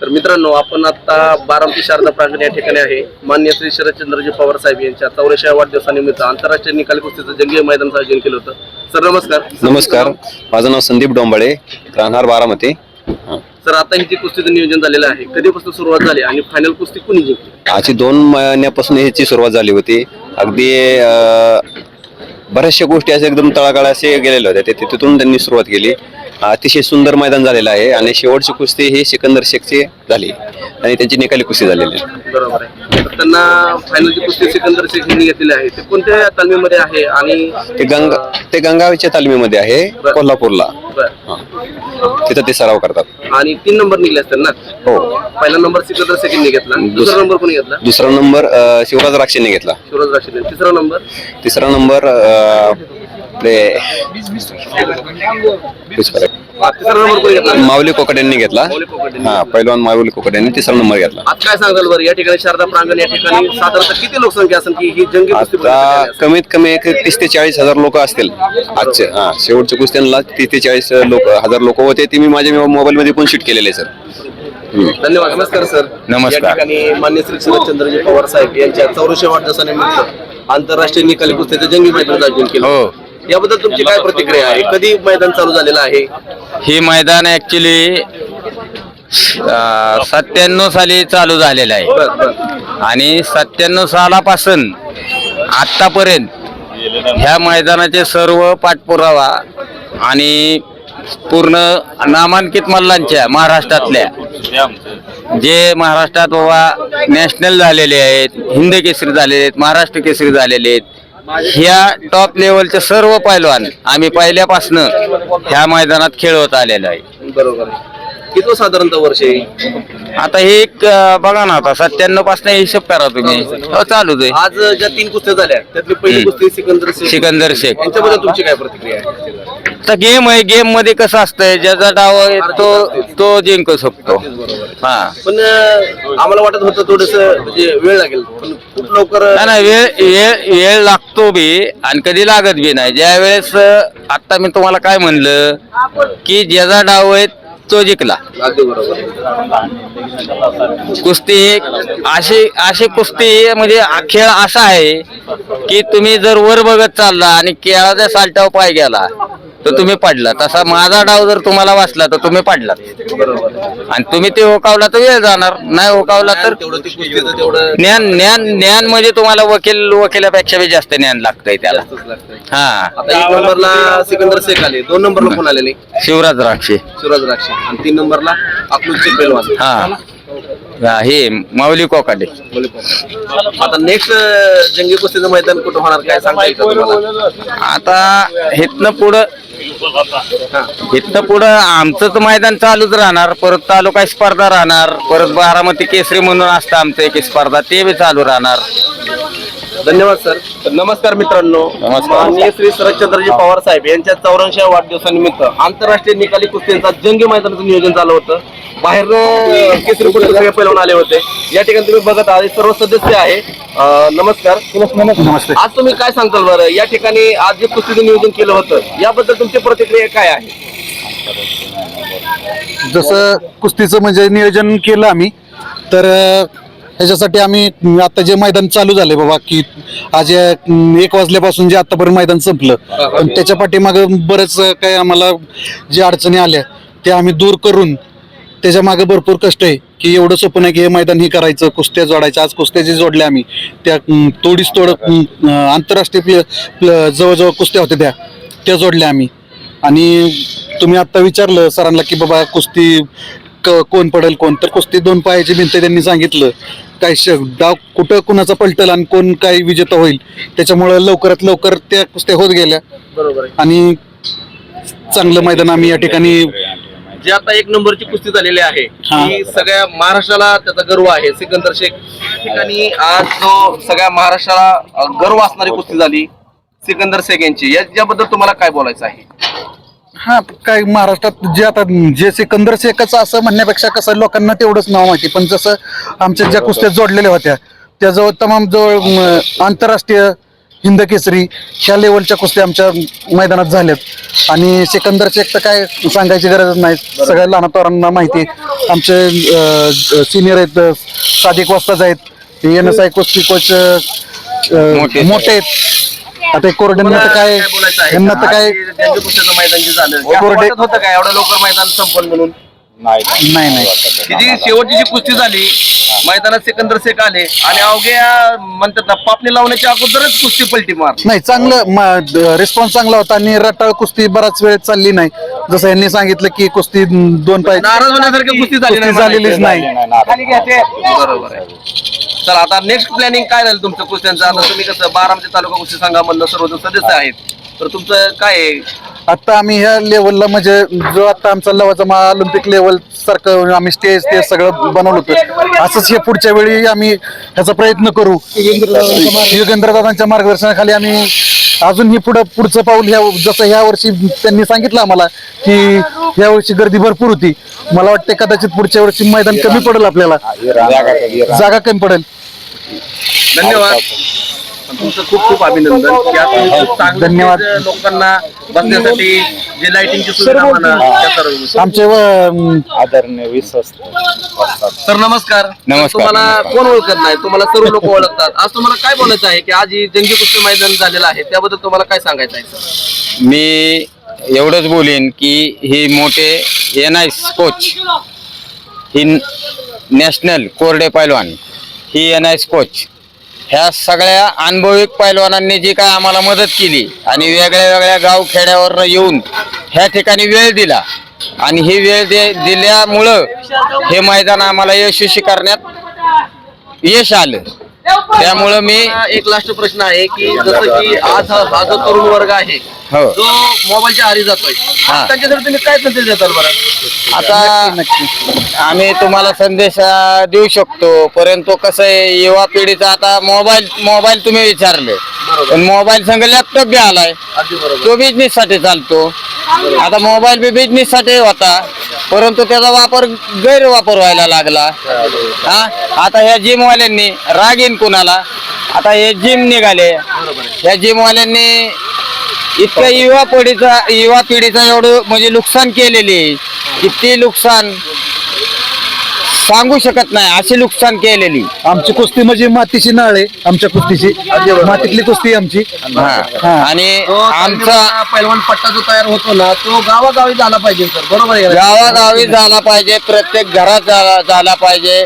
तर मित्रांनो आपण आता बारामती शारदा प्रांगण या ठिकाणी आहे. मान्य श्री शरदचंद्रजी पवार साहेब यांच्या चौऱ्याशा वाढदिवसानिमित्त आंतरराष्ट्रीय निकाली कुस्तीचं जंगीय मैदानाचं आयोजन केलं होतं. सर नमस्कार. नमस्कार. माझं नाव संदीप डोंबाळे राहणार बारामती. सर आता ही जी कुस्तीचं नियोजन झालेलं आहे कधीपासून सुरुवात झाली आणि फायनल कुस्ती कुणी जिंकली? आजची दोन महिन्यापासून ह्याची सुरुवात झाली होती. अगदी अं, बऱ्याचशा गोष्टी असे एकदम तळागाळ असे गेलेल्या होत्या. ते तिथून त्यांनी सुरुवात केली. अतिशय सुंदर मैदान झालेलं आहे आणि शेवटची कुस्ती ही सिकंदर शेखची झाली आणि त्यांची निकाली कुस्ती झालेली आहे. बरोबर आहे. तर त्यांना फायनलची कुस्ती सिकंदर शेख यांनी घेतलेली आहे ते कोणत्या तालमीमध्ये आहे आणि ते गंगा ते गंगावीच्या तालमीमध्ये आहे कोल्हापूरला. तिथं ते सराव करतात. आणि तीन नंबर निघले असतील ना? हो. पहिला नंबर सिकंदर शेख यांनी घेतला. दुसरा नंबर कोणी घेतला? दुसरा नंबर शिवराज राक्षेने घेतला. शिवराज राशीने तिसरा नंबर? तिसरा नंबर आपले घेतला माऊली घेतला. कोकड यांनी. हा पैलवान माऊली कोकड्यांनी तिसरा नंबर घेतला. आज काय सांगाल बरं? या ठिकाणी शारदा प्रांगण या ठिकाणी साधारणतः किती लोकसंख्या असेल की ही जंगी कुस्ती आता? कमीत कमी एक तीस ते चाळीस हजार लोक असतील आजचे. हा शेवटच्या कुस्त्यांना तीस ते चाळीस लोक हजार लोक होते ते मी माझ्या मोबाईल मध्ये पण शूट केलेले सर. धन्यवाद. नमस्कार सर. नमस्कार. या ठिकाणी मान्य श्री शरदचंद्रजी पवार साहेब यांच्या चौरशे वाढदिवसानिमित्त आंतरराष्ट्रीय निकाली कुस्तीचं जंगी मैदान आयोजन केलं. हो. याबद्दल तुमची काय प्रतिक्रिया आहे? कधी मैदान चालू झालेलं आहे? ही मैदान ऍक्च्युली सत्त्याण्णव साली चालू झालेलं आहे. आणि सत्त्याण्णव सालापासून आतापर्यंत ह्या मैदानाचे सर्व पाठपुरावा आणि पूर्ण नामांकित मल्लांच्या महाराष्ट्रातल्या जे महाराष्ट्रात बाबा नॅशनल झालेले आहेत हिंद केसरी झालेले आहेत महाराष्ट्र केसरी झालेले आहेत ह्या टॉप लेवलचे सर्व पैलवान आम्ही पहिल्यापासनं ह्या मैदानात खेळवत आलेलो आहे. बरोबर. आहे किती साधारणतः वर्ष आहे? आता हे एक अं, बघा ना आता सत्त्याण्णवपासून हिशोब करा तुम्ही. हो चालूच आहे आज ज्या तीन कुस्त्या झाल्या त्यातली पहिली हम्म. कुस्ती सिकंदर शेख. सिकंदर शेख. यांच्याबद्दल तुमची काय प्रतिक्रिया आहे? तर गेम आहे गेममध्ये कसं असतंय ज्याचा डाव आहे तो तो जिंकू शकतो. हा. पण अं, आम्हाला वाटत होतं थोडस म्हणजे वेळ लागेल पण खूप लवकर नाही नाही वेळ वेळ वेळ लागतो बी आणि कधी लागत बी नाही. ज्या वेळेस आता मी तुम्हाला काय म्हणलं की ज्याचा डाव आहे तो जिंकला. अगदी बरोबर. कुस्ती एक अशी अशी कुस्ती म्हणजे हा खेळ असा आहे की तुम्ही जर वर बघत चालला आणि केळाच्या सालट्यावर पाय गेला तर तुम्ही पडला. तसा माझा डाव जर तुम्हाला वाचला तर तुम्ही पडला. आणि तुम्ही ते ओकावला तर वेळ जाणार. नाही ओकावला तर ज्ञान ज्ञान ज्ञान म्हणजे तुम्हाला वकील वकिलापेक्षा बी जास्त ज्ञान लागतंय त्याला. हा. आता एक नंबरला सिकंदर शेख आले. दोन नंबरला कोण आलेले? शिवराज राक्षे. शिवराज राक्षे. आणि तीन नंबरला अकलूजचे पेलवान. हा. हा, हे माऊली कोकाटे आता नेक्स्ट जंगी कुस्तीचं मैदान कुठं होणार? काय सांगता येईल का तुम्हाला? आता हिथनं पुढं इथं पुढं आमचं तर मैदान चालूच राहणार परत तालुका स्पर्धा राहणार परत बारामती केसरी म्हणून असतं आमचं एक स्पर्धा ते बी चालू राहणार. धन्यवाद सर. तर नमस्कार मित्रांनो. माननीय श्री शरदचंद्रजी पवार साहेब यांच्या चौऱ्याऐंशी वाढदिवसानिमित्त आंतरराष्ट्रीय निकाली कुस्तींचा जंगी मैदानाचं नियोजन झालं होतं. बाहेर केसरी कुस्ती सगळे पैलवान आले होते. या ठिकाणी तुम्ही बघत आहात हे सर्व सदस्य आहे. अं, नमस्कार. नमस्ते. आज तुम्ही काय सांगताल बरं? या ठिकाणी आज जे कुस्तीचं नियोजन केलं होतं याबद्दल तुमची प्रतिक्रिया काय आहे? जसं कुस्तीचं म्हणजे नियोजन केलं आम्ही तर अं, ह्याच्यासाठी आम्ही आता जे मैदान चालू झाले बाबा की आज एक वाजल्यापासून जे आतापर्यंत मैदान संपलं पण त्याच्या पाठीमागे बरेच काही आम्हाला जे अडचणी आल्या त्या आम्ही दूर करून त्याच्यामागे भरपूर कष्ट आहे की एवढं सोपं नाही की हे मैदान हे करायचं कुस्त्या जोडायचं आज कुस्त्या जे जोडल्या आम्ही त्या तोडीस तोड आंतरराष्ट्रीय प्ल- जवळजवळ कुस्त्या होत्या त्या त्या जोडल्या आम्ही. आणि तुम्ही आत्ता विचारलं सरांना की बाबा कुस्ती क- कोण पडेल कोण तर कुस्ती दोन पायाची भिंत त्यांनी सांगितलं काय श डाव कुठं कुणाचा पलटल आणि कोण काय विजेता होईल त्याच्यामुळं लवकरात लवकर त्या कुस्त्या होत गेल्या. बरोबर आहे. आणि चांगलं मैदान आम्ही या ठिकाणी जी आता एक नंबरची कुस्ती झालेली आहे हा. ही सगळ्या महाराष्ट्राला त्याचा गर्व आहे. सिकंदर शेख ठिकाणी आज जो सगळ्या महाराष्ट्राला अ, गर्व असणारी कुस्ती झाली सिकंदर शेख यांची. याच्याबद्दल तुम्हाला काय बोलायचं आहे? हा काय महाराष्ट्रात जे आता जे सिकंदर शेखच असं म्हणण्यापेक्षा कसं लोकांना तेवढंच नाव माहिती पण जसं आमच्या ज्या कुस्त्या जोडलेल्या होत्या त्या जवळ तमाम जवळ आंतरराष्ट्रीय हिंद केसरी ह्या लेवलच्या कुस्त्या आमच्या मैदानात झाल्यात. आणि सिकंदर शेख तर काय सांगायची गरज नाही. सगळ्या लहान तोरांना माहिती आहे. आमचे सिनियर आहेत सादिक वस्ताज आहेत एन एस आय कुस्ती कोच. मोठे आहेत. आता कोरड्यांना तर काय बोलायचं आहे? यांना तर? काय आज मैदान जे झालं ते कोरडे- वाटत होतं काय? एवढं लवकर मैदान संपन्न म्हणून? नाही नाही. ही जी शेवटची जी कुस्ती झाली मैदानात सिकंदर शेख आले आणि अवघ्या म्हणतात ना पापणी लावण्याच्या अगोदरच कुस्ती पलटी मार नाही चांगलं रिस्पॉन्स चांगला होता आणि रटाळ कुस्ती बराच वेळ चालली नाही. जसं यांनी सांगितलं की कुस्ती दोन पाय नाराज होण्यासारखी कुस्ती झाली कुस्ती झालेलीच नाही. बरोबर आहे. चला आता नेक्स्ट प्लॅनिंग काय राहील तुमचं कुस्त्यांचं? आता तुम्ही कसं बारामती तालुका कुस्ती संघामधलं सर्वजण सदस्य आहेत. तर तुमचं काय आहे? आता आम्ही ह्या लेवलला म्हणजे जो आता आमचा लवाजमा ऑलिम्पिक लेवल सारखं आम्ही स्टेज ते सगळं बनवलं होतं. असंच हे पुढच्या वेळी आम्ही ह्याचा प्रयत्न करू. युगेंद्र दादांच्या मार्गदर्शनाखाली आम्ही अजूनही पुढं पुढचं पाऊल ह्या जसं ह्या वर्षी त्यांनी सांगितलं आम्हाला की ह्या वर्षी गर्दी भरपूर होती. मला वाटतं कदाचित पुढच्या वर्षी मैदान कमी पडेल आपल्याला. जागा कमी पडेल. धन्यवाद. तुमचं खूप खूप अभिनंदन. की चांगलं धन्यवाद. लोकांना बसण्यासाठी जे लाइटिंगची सुविधा म्हणा त्या सर्व गोष्टी. आमचे व- आदरणीय विश्वस्त. सर नमस्कार. नमस्कार, तुम्हाला नमस्कार. कोण ओळखत नाही? तुम्हाला सर्व लोक ओळखतात. आज तुम्हाला काय बोलायचं आहे की आज ही जंगी कुस्ती मैदान झालेलं आहे? त्याबद्दल तुम्हाला काय सांगायचं आहे सर? मी एवढंच बोलीन की हे मोठे एन आय कोच ही नॅशनल कोरडे पैलवान ही एन आय कोच ह्या सगळ्या अनुभविक पैलवानांनी जी काय आम्हाला मदत केली आणि वेगळ्या वेगळ्या गाव खेड्यावर येऊन ह्या ठिकाणी वेळ दिला आणि ही वेळ दे दिल्यामुळं हे मैदान आम्हाला यशस्वी करण्यात यश आलं. त्यामुळं मी एक लास्ट प्रश्न आहे की जसं की आज हा हा जो तरुण वर्ग आहे हो. जो मोबाईलच्या आरी जातोय हा. त्यांच्यासाठी तुम्ही काय संदेश देताल बरं? आता आम्ही तुम्हाला संदेश अं, देऊ शकतो परंतु कसं आहे युवा पिढीचा आता मोबाईल मोबाईल तुम्ही विचारले. पण मोबाईल संग लॅपटॉप बी आलाय. अगदी बरोबर. तो बिझनेस साठी चालतो. आता मोबाईल बी बिझनेस साठी होता. परंतु त्याचा वापर गैरवापर व्हायला लागला. हा? आता ह्या जिमवाल्यांनी राग येईन कुणाला? आता हे जिम निघाले. ह्या जिमवाल्यांनी इतक्या युवा पिढीचा युवा पिढीचा एवढं म्हणजे नुकसान केलेली आहे. की ती नुकसान? सांगू शकत नाही अशी नुकसान केलेली. आमची कुस्ती म्हणजे मातीची नाळ आहे आमच्या कुस्तीची. मातीतली कुस्ती आहे आमची. हा. हा. आणि आमचा पैलवान पट्टा जो तयार होतो ना तो गावागावी झाला पाहिजे सर. बरोबर आहे का? गावागावी झाला पाहिजे प्रत्येक घरात झाला झाला पाहिजे.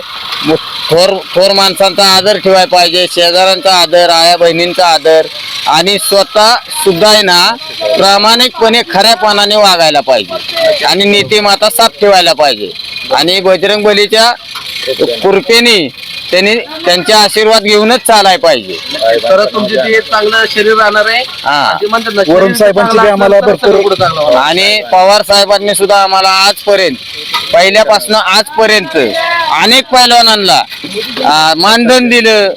थोर थोर माणसांचा आदर ठेवायला पाहिजे शेजाऱ्यांचा आदर आया बहिणींचा आदर. आणि स्वतः सुद्धा आहे ना प्रामाणिकपणे खऱ्यापणाने वागायला पाहिजे. आणि नीतिमाता साफ ठेवायला पाहिजे. आणि बजरंग बलीच्या कृपेने त्यांनी त्यांचे आशीर्वाद घेऊनच चालाय पाहिजे तर तुमचे ते चांगलं शरीर राहणार आहे हा. ते म्हणतात ना, वरुण शरीर साहेबांची चांगलं बी आम्हाला असलं तर भरपूर- सगळं पुढं चांगलं होणार. आणि पवार साहेबांनी सुद्धा आम्हाला आजपर्यंत पहिल्यापासून आजपर्यंत अनेक पैलवानांना मानधन दिलं.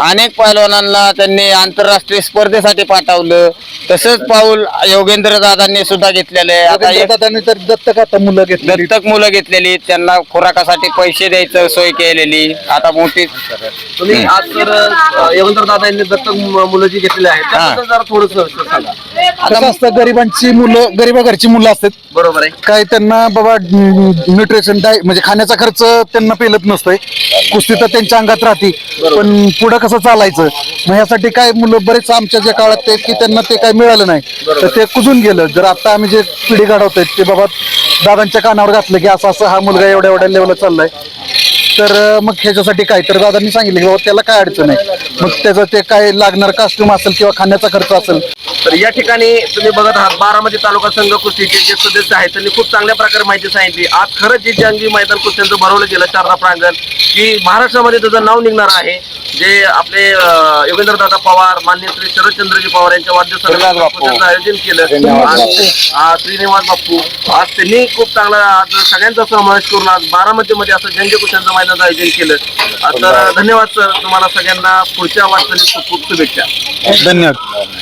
अनेक पैलवानांना त्यांनी आंतरराष्ट्रीय स्पर्धेसाठी पाठवलं. तसंच पाऊल योगेंद्र दादांनी सुद्धा घेतलेलं आहे. आता एक दादांनी तर दत्तक आता मुलं घेतली दत्तक मुलं घेतलेली. त्यांना खुराकासाठी पैसे द्यायचं सोय केलेली. आता मोठी तुम्ही आज तर यवंतर दादा यांनी दत्तक मु- मुलं जी घेतलेली आहेत त्याबद्दल जरा थोडस सांगा. कसं असतं गरिबांची मुलं गरिबा घरची मुलं असतात. बरोबर आहे. काय त्यांना बाबा न्यूट्रिशन डाय म्हणजे खाण्याचा खर्च त्यांना पेलत नसतोय. कुस्ती तर त्यांच्या अंगात राहते. पण पुढं कसं चालायचं? मग ह्यासाठी काय मुलं बरेच आमच्या ज्या काळात ते की त्यांना ते काय मिळालं नाही. तर ते कुजून गेलं. जर आता आम्ही जे पिढी घडवतोय ते बाबा दादांच्या कानावर घातलं की असं असं हा मुलगा एवढ्या एवढ्या लेवलला चाललाय. तर मग ह्याच्यासाठी काय तर दादांनी सांगितलं की बाबा त्याला काय अडचण आहे? मग त्याचं ते काय लागणार कास्ट्यूम असेल किंवा खाण्याचा खर्च असेल तर या ठिकाणी तुम्ही बघत आहात बारामती तालुका संघ कुस्तीचे जे सदस्य आहेत त्यांनी खूप चांगल्या प्रकारे माहिती सांगितली. आज खरंच जे जंगी मैदान कुस्त्यांचं भरवलं गेलं शारदा प्रांगण की महाराष्ट्रामध्ये त्याचं नाव निघणार आहे. जे आपले योगेंद्र दादा पवार मान्य श्री शरदचंद्रजी पवार यांच्या वाढदिवसाला कुस्त्यांचं आयोजन केलं. आणि श्रीनिवास बाप्पू आज त्यांनी खूप चांगला आज सगळ्यांचा समावेश करून आज बारामतीमध्ये असं जंगी कुस्त्यांचं मैदानाचं आयोजन केलं. तर धन्यवाद सर. तुम्हाला सगळ्यांना पुढच्या वाटचालीत खूप खूप शुभेच्छा. धन्यवाद.